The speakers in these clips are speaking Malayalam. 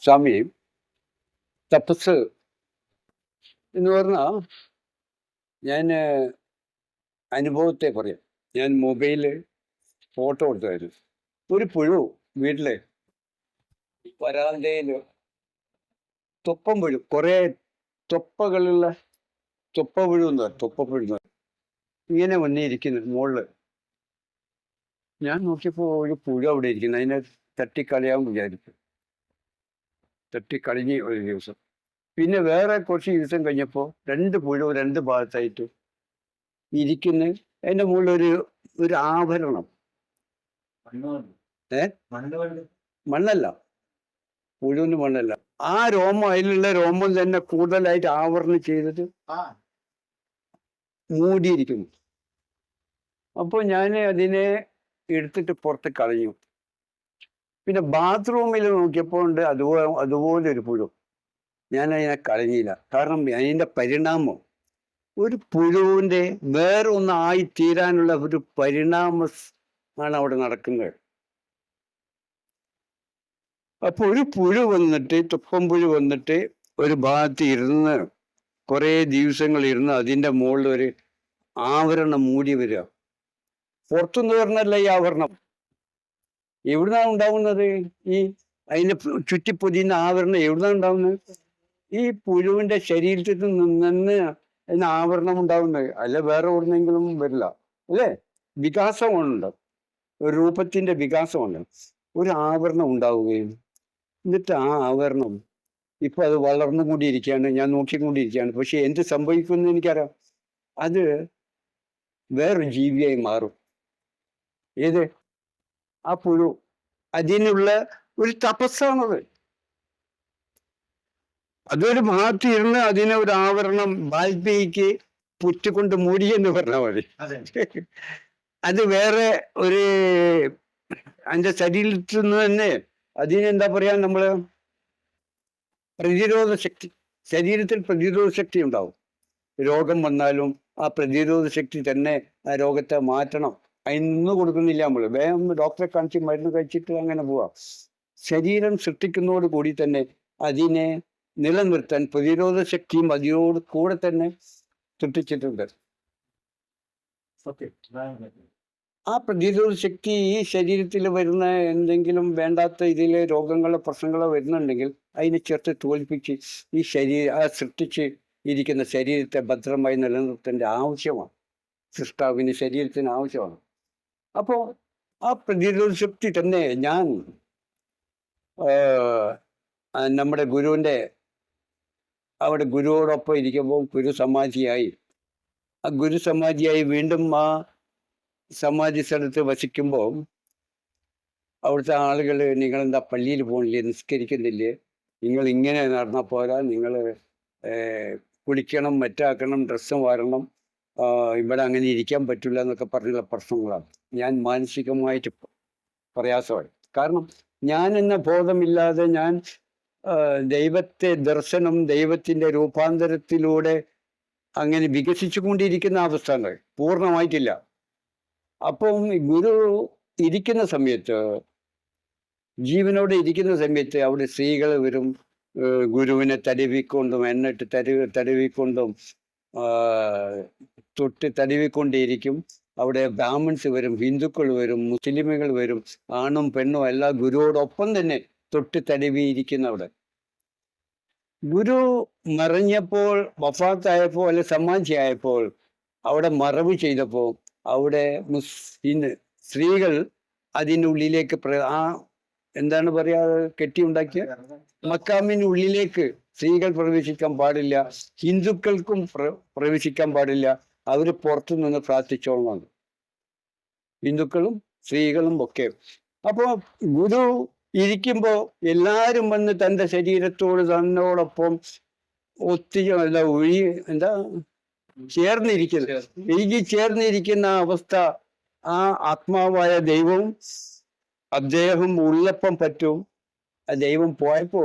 സ്വാമി തപസ് എന്ന് പറഞ്ഞാൽ ഞാൻ അനുഭവത്തെ പറയാം. ഞാൻ മൊബൈൽ ഫോട്ടോ എടുത്തായിരുന്നു. ഒരു പുഴു വീട്ടിലെ വരാന്തയിൽ തൊപ്പം പുഴു കുറേ തൊപ്പകളുള്ള തൊപ്പ പുഴു എന്ന് പറയും. തൊപ്പ പുഴു എന്ന് പറയും. ഇങ്ങനെ വന്നിരിക്കുന്നു മുകളിൽ ഞാൻ നോക്കിയപ്പോൾ ഒരു പുഴു അവിടെ ഇരിക്കുന്നു. അതിനെ തട്ടിക്കളയാൻ വിചാരിച്ചു. തട്ടിക്കളഞ്ഞ് ഒരു ദിവസം. പിന്നെ വേറെ കുറച്ച് ദിവസം കഴിഞ്ഞപ്പോൾ രണ്ട് പുഴു രണ്ട് ഭാഗത്തായിട്ട് ഇരിക്കുന്ന അതിന്റെ മുകളിൽ ഒരു ഒരു ആഭരണം ഏ? മണ്ണല്ല. പുഴുവിന് മണ്ണല്ല. ആ രോമം അതിലുള്ള രോമം തന്നെ കൂടുതലായിട്ട് ആവരണം ചെയ്തിട്ട് മൂടിയിരിക്കുന്നു. അപ്പോൾ ഞാൻ അതിനെ എടുത്തിട്ട് പുറത്ത് കളഞ്ഞു. പിന്നെ ബാത്റൂമിൽ നോക്കിയപ്പോൾ ഉണ്ട് അതുപോലെ അതുപോലെ ഒരു പുഴു. ഞാൻ അതിനെ കളഞ്ഞില്ല കാരണം അതിന്റെ പരിണാമം ഒരു പുഴുവിന്റെ വേറെ ഒന്നായി തീരാനുള്ള ഒരു പരിണാമം ആണ് അവിടെ നടക്കുന്നത്. അപ്പോൾ ഒരു പുഴു വന്നിട്ട് തുപ്പം പുഴു വന്നിട്ട് ഒരു ഭാഗത്ത് ഇരുന്ന് കുറേ ദിവസങ്ങൾ ഇരുന്ന് അതിന്റെ മുകളിൽ ഒരു ആവരണം മൂടി വരിക. പുറത്തുനിന്ന് വരണല്ല ഈ ആവരണം? എവിടുന്നാണ് ഉണ്ടാവുന്നത്? ഈ അതിന്റെ ചുറ്റി പൊതിയുന്ന ആവരണം എവിടുന്നാണ് ഉണ്ടാവുന്നത്? ഈ പുഴുവിന്റെ ശരീരത്തിൽ നിന്ന് അതിന് ആവരണം ഉണ്ടാവുന്നത്. അല്ല വേറെ എവിടുന്നെങ്കിലും വരില്ല. അല്ലേ? വികാസമുണ്ട്. ഒരു രൂപത്തിന്റെ വികാസമുണ്ട്. ഒരു ആവരണം ഉണ്ടാവുകയും എന്നിട്ട് ആ ആവരണം ഇപ്പൊ അത് വളർന്നുകൊണ്ടിരിക്കുകയാണ് ഞാൻ നോക്കിക്കൊണ്ടിരിക്കുകയാണ്. പക്ഷെ എന്ത് സംഭവിക്കുമെന്ന് എനിക്കറിയാം. അത് വേറൊരു ജീവിയായി മാറും. ഏത്? ആ പുഴു അതിനുള്ള ഒരു തപസ്സാണത്. അതൊരു ഇരുന്ന് അതിനെ ഒരു ആവരണം വാൽമീകിക്ക് പുറ്റുകൊണ്ട് മൂടി എന്ന് പറഞ്ഞാൽ മതി. അത്. വേറെ ഒരു അതിന്റെ ശരീരത്തിൽ നിന്ന് തന്നെ അതിനെന്താ പറയാ നമ്മൾ പ്രതിരോധ ശക്തി ശരീരത്തിൽ പ്രതിരോധ ശക്തി ഉണ്ടാവും. രോഗം വന്നാലും ആ പ്രതിരോധ ശക്തി തന്നെ ആ രോഗത്തെ മാറ്റണം. അതിനൊന്നും കൊടുക്കുന്നില്ല നമ്മൾ വേഗം ഡോക്ടറെ കാണിച്ച് മരുന്ന് കഴിച്ചിട്ട് അങ്ങനെ പോവാം. ശരീരം സൃഷ്ടിക്കുന്നതോട് കൂടി തന്നെ അതിനെ നിലനിർത്താൻ പ്രതിരോധ ശക്തിയും അതിനോട് കൂടെ തന്നെ സൃഷ്ടിച്ചിട്ടുണ്ട്. ആ പ്രതിരോധ ശക്തി ഈ ശരീരത്തിൽ വരുന്ന എന്തെങ്കിലും വേണ്ടാത്ത ഇതിലെ രോഗങ്ങളോ പ്രശ്നങ്ങളോ വരുന്നുണ്ടെങ്കിൽ അതിനെ ചേർത്ത് തോൽപ്പിച്ച് ഈ ശരീരം ആ സൃഷ്ടിച്ച് ഇരിക്കുന്ന ശരീരത്തെ ഭദ്രമായി നിലനിർത്തേണ്ട ആവശ്യമാണ്. സൃഷ്ടാവിന് ശരീരത്തിന് ആവശ്യമാണ്. അപ്പോൾ ആ പ്രതിരോധ ശക്തി തന്നെ ഞാൻ നമ്മുടെ ഗുരുവിന്റെ അവിടെ ഗുരുവോടൊപ്പം ഇരിക്കുമ്പോൾ ഗുരു സമാധിയായി. ആ ഗുരു സമാധിയായി വീണ്ടും ആ സമാധി സ്ഥലത്ത് വസിക്കുമ്പോൾ അവിടുത്തെ ആളുകൾ നിങ്ങളെന്താ പള്ളിയിൽ പോകണില്ലേ നിസ്കരിക്കുന്നില്ലേ? നിങ്ങൾ ഇങ്ങനെ നടന്നാൽ പോരാ നിങ്ങൾ കുളിക്കണം മറ്റാക്കണം ഡ്രസ്സ് വാരണം ഇവിടെ അങ്ങനെ ഇരിക്കാൻ പറ്റില്ല എന്നൊക്കെ പറഞ്ഞുള്ള പ്രശ്നങ്ങളാണ്. ഞാൻ മാനസികമായിട്ട് പ്രയാസമായി കാരണം ഞാൻ എന്ന ബോധമില്ലാതെ ഞാൻ ദൈവത്തെ ദർശനം ദൈവത്തിന്റെ രൂപാന്തരത്തിലൂടെ അങ്ങനെ വികസിച്ചു കൊണ്ടിരിക്കുന്ന അവസ്ഥകൾ പൂർണമായിട്ടില്ല. അപ്പം ഗുരു ഇരിക്കുന്ന സമയത്ത് ജീവനോടെ ഇരിക്കുന്ന സമയത്ത് അവിടെ സ്ത്രീകൾ വരും ഗുരുവിനെ തരുവിക്കൊണ്ടും എന്നിട്ട് തരു തടവിക്കൊണ്ടും ആ, തൊട്ട് തടവിക്കൊണ്ടേയിരിക്കും അവിടെ ബ്രാഹ്മിൺസ് വരും ഹിന്ദുക്കൾ വരും മുസ്ലിമുകൾ വരും ആണും പെണ്ണും എല്ലാ ഗുരുവോടൊപ്പം തന്നെ തൊട്ട് തടവിയിരിക്കുന്ന അവിടെ. ഗുരു മറിഞ്ഞപ്പോൾ വഫാത്തായപ്പോൾ അല്ലെ സമാധിയായപ്പോൾ അവിടെ മറവ് ചെയ്തപ്പോൾ അവിടെ മുസ്ലിം സ്ത്രീകൾ അതിനുള്ളിലേക്ക് പ്ര- ആ എന്താണ് പറയാ കെട്ടിയുണ്ടാക്കിയ മക്കാമിനുള്ളിലേക്ക് സ്ത്രീകൾ പ്രവേശിക്കാൻ പാടില്ല ഹിന്ദുക്കൾക്കും പ്ര- പ്രവേശിക്കാൻ പാടില്ല. അവർ പുറത്തു നിന്ന് പ്രാർത്ഥിച്ചോളണം ഹിന്ദുക്കളും സ്ത്രീകളും ഒക്കെ. അപ്പോൾ ഗുരു ഇരിക്കുമ്പോൾ എല്ലാവരും വന്ന് തന്റെ ശരീരത്തോട് തന്നോടൊപ്പം ഒത്തിരി എന്താ ഒഴി എന്താ ചേർന്നിരിക്കുന്നത് എനിക്ക് ചേർന്നിരിക്കുന്ന അവസ്ഥ ആ ആത്മാവായ ദൈവവും അദ്ദേഹം ഉള്ളപ്പം പറ്റും. ആ ദൈവം പോയപ്പോ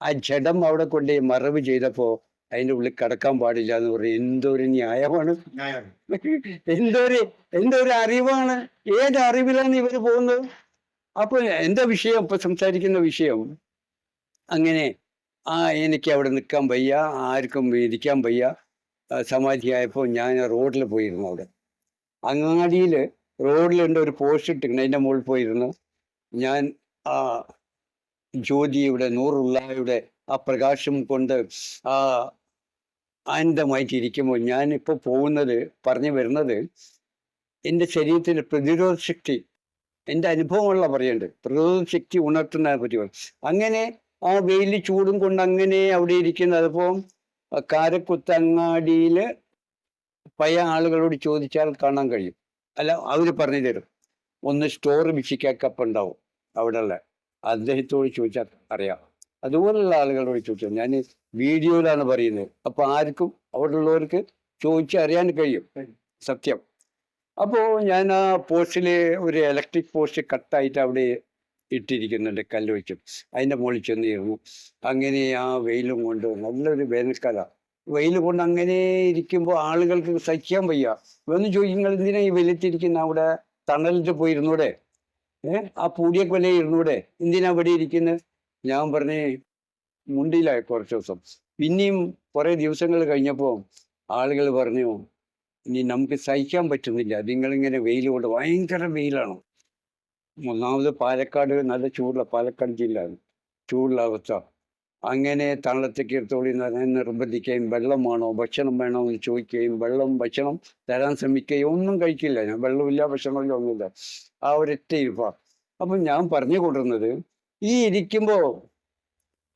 ആ ജഡം അവിടെ കൊണ്ട് മറവ് ചെയ്തപ്പോ അതിന്റെ ഉള്ളിൽ കടക്കാൻ പാടില്ല എന്ന് പറയും എന്തൊരു ന്യായമാണ്. എന്തൊരു എന്തൊരു അറിവാണ്. ഏത് അറിവിലാണ് ഇവർ പോകുന്നത്? അപ്പൊ എന്താ വിഷയം? ഇപ്പൊ സംസാരിക്കുന്ന വിഷയം. അങ്ങനെ ആ എനിക്ക് അവിടെ നിൽക്കാൻ വയ്യ ആർക്കും ഇരിക്കാൻ വയ്യ. സമാധി സമാധിയായപ്പോൾ ഞാൻ റോഡിൽ പോയിരുന്നു അവിടെ. അങ്ങാടിയിൽ റോഡിലുണ്ട് ഒരു പോസ്റ്റ് ഇട്ടിരുന്നു. അതിന്റെ മുകളിൽ പോയിരുന്നു. ഞാൻ ആ ജ്യോതിയുടെ നൂറുള്ളയുടെ ആ പ്രകാശം കൊണ്ട് ആ ആനന്ദമായിട്ടിരിക്കുമ്പോൾ ഞാനിപ്പോൾ പോകുന്നത് പറഞ്ഞു വരുന്നത് എന്റെ ശരീരത്തിന്റെ പ്രതിരോധ ശക്തി എന്റെ അനുഭവമുള്ള പറയേണ്ടത് പ്രതിരോധ ശക്തി ഉണർത്തുന്ന പറ്റി അങ്ങനെ ആ വെയിൽ ചൂടും കൊണ്ട് അങ്ങനെ അവിടെ ഇരിക്കുന്നത്. അതിപ്പോൾ കാരക്കുത്തങ്ങാടിയിൽ പഴയ ആളുകളോട് ചോദിച്ചാൽ കാണാൻ കഴിയും. അല്ല അവർ പറഞ്ഞു തരും. ഒന്ന് സ്റ്റോർ വിശിക്കാക്കപ്പുണ്ടാവും അവിടെയുള്ള. അദ്ദേഹത്തോട് ചോദിച്ചാൽ അറിയാം. അതുപോലുള്ള ആളുകളോട് ചോദിച്ചു ഞാൻ വീഡിയോയിലാണ് പറയുന്നത്. അപ്പൊ ആർക്കും അവിടെ ഉള്ളവർക്ക് ചോദിച്ചറിയാൻ കഴിയും. സത്യം. അപ്പോൾ ഞാൻ ആ പോസ്റ്റിൽ ഒരു ഇലക്ട്രിക് പോസ്റ്റ് കട്ടായിട്ട് അവിടെ ഇട്ടിരിക്കുന്നുണ്ട് കല്ല് വെച്ചും അതിന്റെ മുകളിൽ ചെന്നിരുന്നു അങ്ങനെ ആ വെയിലും കൊണ്ട് നല്ലൊരു വേനൽക്കാല. വെയിൽ കൊണ്ട് അങ്ങനെ ഇരിക്കുമ്പോൾ ആളുകൾക്ക് സഹിക്കാൻ വയ്യ. ഒന്ന് ചോദിക്കും നിങ്ങൾ എന്തിനാ ഈ വെയിലത്തിരിക്കുന്ന? അവിടെ തണലിട്ട് പോയിരുന്നൂടെ? ഏഹ് ആ പൂടിയ കൊല ഇരുന്നൂടെ? എന്തിനാ അവിടെ ഇരിക്കുന്നത് ഞാൻ പറഞ്ഞേ മുണ്ടിയിലായി കുറച്ച് ദിവസം. പിന്നെയും കുറേ ദിവസങ്ങൾ കഴിഞ്ഞപ്പോൾ ആളുകൾ പറഞ്ഞു ഇനി നമുക്ക് സഹിക്കാൻ പറ്റുന്നില്ല. നിങ്ങളിങ്ങനെ വെയിൽ കൊണ്ട് ഭയങ്കര വെയിലാണ്. ഒന്നാമത് പാലക്കാട് നല്ല ചൂടുള്ള പാലക്കാട് ജില്ല. ചൂടുള്ള അവസ്ഥ. അങ്ങനെ തണലത്തേക്ക് എടുത്തോളി നിർബന്ധിക്കുകയും വെള്ളം വേണോ ഭക്ഷണം വേണോ എന്ന് ചോദിക്കുകയും വെള്ളം ഭക്ഷണം തരാൻ ശ്രമിക്കുകയും ഒന്നും കഴിക്കില്ല. ഞാൻ വെള്ളമില്ല ഭക്ഷണമില്ല ഒന്നുമില്ല. ആ ഒരൊറ്റ ഇരിപ്പാ. അപ്പം ഞാൻ പറഞ്ഞു കൊണ്ടിരുന്നത് ഈ ഇരിക്കുമ്പോൾ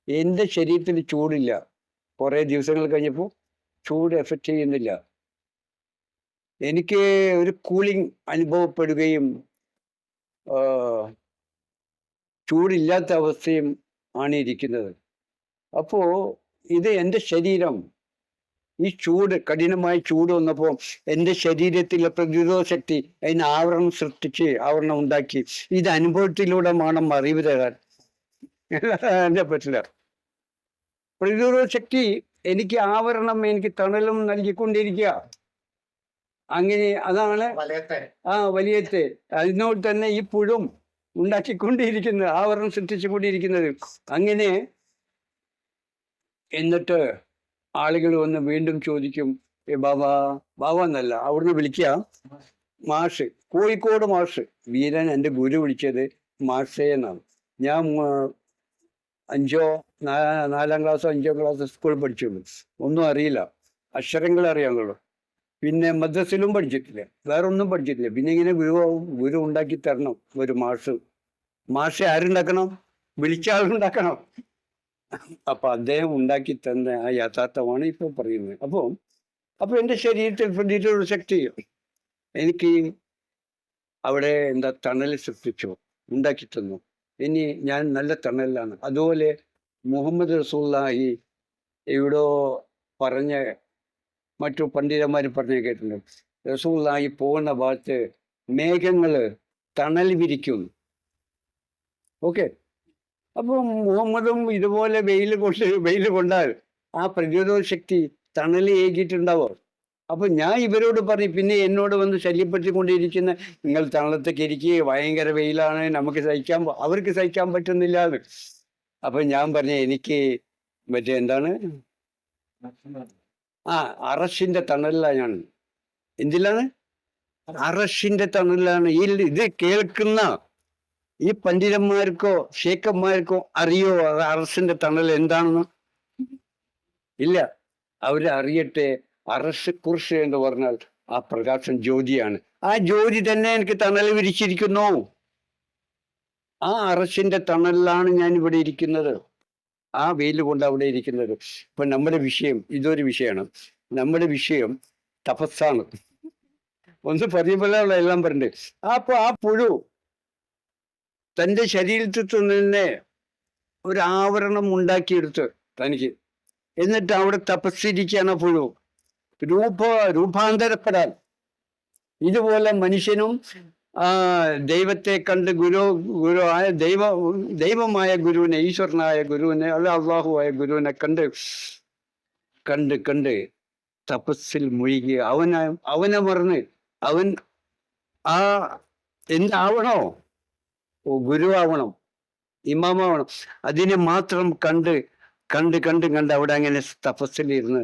എന്റെ ശരീരത്തിൽ ചൂടില്ല. കുറേ ദിവസങ്ങൾ കഴിഞ്ഞപ്പോൾ ചൂട് എഫക്റ്റ് ചെയ്യുന്നില്ല. എനിക്ക് ഒരു കൂളിംഗ് അനുഭവപ്പെടുകയും ചൂടില്ലാത്ത അവസ്ഥയും ആണ് ഇരിക്കുന്നത്. അപ്പോൾ ഇത് എന്റെ ശരീരം ഈ ചൂട് കഠിനമായ ചൂട് വന്നപ്പോൾ എന്റെ ശരീരത്തിലെ പ്രതിരോധ ശക്തി അതിന് ആവരണം സൃഷ്ടിച്ച് ആവരണം ഉണ്ടാക്കി. ഇത് അനുഭവത്തിലൂടെ വേണം അറിവ് തരാൻ എന്റെ പറ്റില്ല. പ്രതിരോധ ശക്തി എനിക്ക് ആവരണം എനിക്ക് തണലും നൽകിക്കൊണ്ടിരിക്കുക. അങ്ങനെ അതാണ് ആ വലിയത്തെ. അതിനോട് തന്നെ ഈ പുഴും ഉണ്ടാക്കിക്കൊണ്ടിരിക്കുന്നത് ആവരണം സൃഷ്ടിച്ചുകൊണ്ടിരിക്കുന്നത്. അങ്ങനെ എന്നിട്ട് ആളുകൾ വന്ന് വീണ്ടും ചോദിക്കും ഏ ബാബ ബാബ എന്നല്ല അവിടുന്ന് വിളിക്കുക മാഷ് കോഴിക്കോട് മാഷ് വീരൻ എന്റെ ഗുരു വിളിച്ചത് മാഷേ എന്നാണ് ഞാൻ അഞ്ചോ നാലാം ക്ലാസ്സോ അഞ്ചോ ക്ലാസ്സോ സ്കൂളിൽ പഠിച്ചുള്ളൂ ഒന്നും അറിയില്ല. അക്ഷരങ്ങൾ അറിയാവുള്ളൂ പിന്നെ മദ്രസയിലും പഠിച്ചിട്ടില്ല. വേറെ ഒന്നും പഠിച്ചിട്ടില്ല. പിന്നെ ഇങ്ങനെ ഗുരുവാവും ഗുരു ഉണ്ടാക്കി തരണം ഒരു മാഷ്. മാഷെ ആരുണ്ടാക്കണം? വിളിച്ച ആളുണ്ടാക്കണം അപ്പൊ അദ്ദേഹം ഉണ്ടാക്കി തന്ന ആ യഥാർത്ഥമാണ് ഇപ്പൊ പറയുന്നത്. അപ്പോൾ അപ്പൊ എന്റെ ശരീരത്തിൽ പ്രതിരോധ ശക്തി. എനിക്ക് അവിടെ എന്താ തണൽ സൃഷ്ടിച്ചു. ഉണ്ടാക്കി തന്നു. ഇനി ഞാൻ നല്ല തണലിലാണ്. അതുപോലെ മുഹമ്മദ് റസൂല്ലാഹി എവിടോ പറഞ്ഞ മറ്റു പണ്ഡിതന്മാർ പറഞ്ഞ കേട്ടിട്ടുണ്ട്. റസൂല്ലാഹി പോകുന്ന ഭാഗത്ത് മേഘങ്ങൾ തണൽ വിരിക്കും. ഓക്കെ? അപ്പോൾ മുഹമ്മദും ഇതുപോലെ വെയിൽ കൊണ്ട് വെയിൽ കൊണ്ടാൽ ആ പ്രതിരോധ ശക്തി തണൽ ഏകിയിട്ടുണ്ടാവോ അപ്പൊ ഞാൻ ഇവരോട് പറഞ്ഞു പിന്നെ എന്നോട് വന്ന് ശല്യപ്പെടുത്തിക്കൊണ്ടിരിക്കുന്ന നിങ്ങൾ തണലത്തേക്ക് ഇരിക്കുക ഭയങ്കര വെയിലാണ് നമുക്ക് സഹിക്കാൻ അവർക്ക് സഹിക്കാൻ പറ്റുന്നില്ല എന്ന്. അപ്പൊ ഞാൻ പറഞ്ഞു എനിക്ക് മറ്റേ എന്താണ്? ആ അറഷിന്റെ തണലിലാണ് ഞാൻ. എന്തിലാണ്? അറഷിന്റെ തണലിലാണ്. ഈ ഇത് കേൾക്കുന്ന ഈ പണ്ഡിതന്മാർക്കോ ഷേക്കന്മാർക്കോ അറിയോ അറസിന്റെ തണൽ എന്താണെന്ന്? ഇല്ല. അവരറിയട്ടെ അറസ് കുറിച്ച് എന്ന് പറഞ്ഞാൽ ആ പ്രകാശം ജ്യോതിയാണ്. ആ ജ്യോതി തന്നെ എനിക്ക് തണൽ വിരിച്ചിരിക്കുന്നു. ആ അറസിന്റെ തണലിലാണ് ഞാൻ ഇവിടെ ഇരിക്കുന്നത്. ആ വെയിൽ കൊണ്ട് അവിടെ ഇരിക്കുന്നത്. ഇപ്പൊ നമ്മുടെ വിഷയം ഇതൊരു വിഷയമാണ്. നമ്മുടെ വിഷയം തപസ്സാണ്. ഒന്ന് പറയുമ്പോഴുള്ള എല്ലാം പറഞ്ഞിട്ട്. അപ്പൊ ആ പുഴു തന്റെ ശരീരത്തിൽ തന്നെ ഒരു ആവരണം ഉണ്ടാക്കിയെടുത്ത് തനിക്ക്. എന്നിട്ട് അവിടെ തപസ്സിരിക്കുകയാണ് പുഴു. രൂപ രൂപാന്തരപ്പെടാൻ. ഇതുപോലെ മനുഷ്യനും ദൈവത്തെ കണ്ട് ഗുരു ഗുരു ആയ ദൈവ ദൈവമായ ഗുരുവിനെ ഈശ്വരനായ ഗുരുവിനെ അല്ല അള്ളാഹുവായ ഗുരുവിനെ കണ്ട് കണ്ട് കണ്ട് തപസ്സിൽ മുഴുകി. അവനെ അവനെ മറന്ന് അവൻ ആ എന്താവണോ? ഗുരുവാവണം ഇമാമാവണം. അതിനെ മാത്രം കണ്ട് കണ്ട് കണ്ട് കണ്ട് അവിടെ അങ്ങനെ തപസ്സിലിരുന്ന്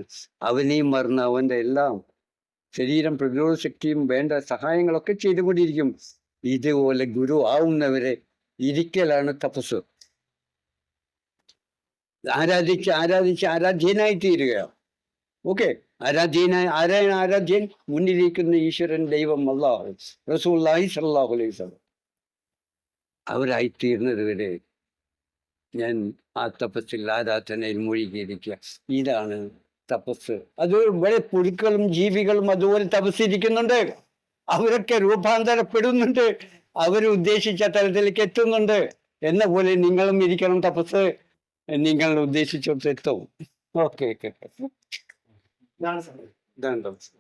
അവനെയും മറന്ന് അവന്റെ എല്ലാം ശരീരം പ്രതിരോധ ശക്തിയും വേണ്ട സഹായങ്ങളൊക്കെ ചെയ്തുകൊണ്ടിരിക്കും. ഇതുപോലെ ഗുരു ആവുന്നവരെ ഇരിക്കലാണ് തപസ് ആരാധിച്ച് ആരാധിച്ച് ആരാധ്യനായി തീരുക ഓക്കെ. ആരാധ്യനായ ആരാണ് ആരാധ്യൻ? മുന്നിലിരിക്കുന്ന ഈശ്വരൻ ദൈവം അള്ളാഹു റസൂല്ലാഹി സല്ലാഹു അലൈഹി ഞാൻ ആ തപസ്സിൽ ആരാധനയിൽ മുഴുകിയിരിക്കുക. ഇതാണ് തപസ് അത് ഇവിടെ പുഴുക്കളും ജീവികളും അതുപോലെ തപസ്സിരിക്കുന്നുണ്ട്. അവരൊക്കെ രൂപാന്തരപ്പെടുന്നുണ്ട്. അവർ ഉദ്ദേശിച്ച തലത്തിലേക്ക് എത്തുന്നുണ്ട്. എന്ന പോലെ നിങ്ങളും ഇരിക്കണം തപസ് നിങ്ങൾ ഉദ്ദേശിച്ചോട്ട് എത്തും ഓക്കെ ഓക്കെ. ഇതാണ് സംഭവം. ഇതാണ് തപസ്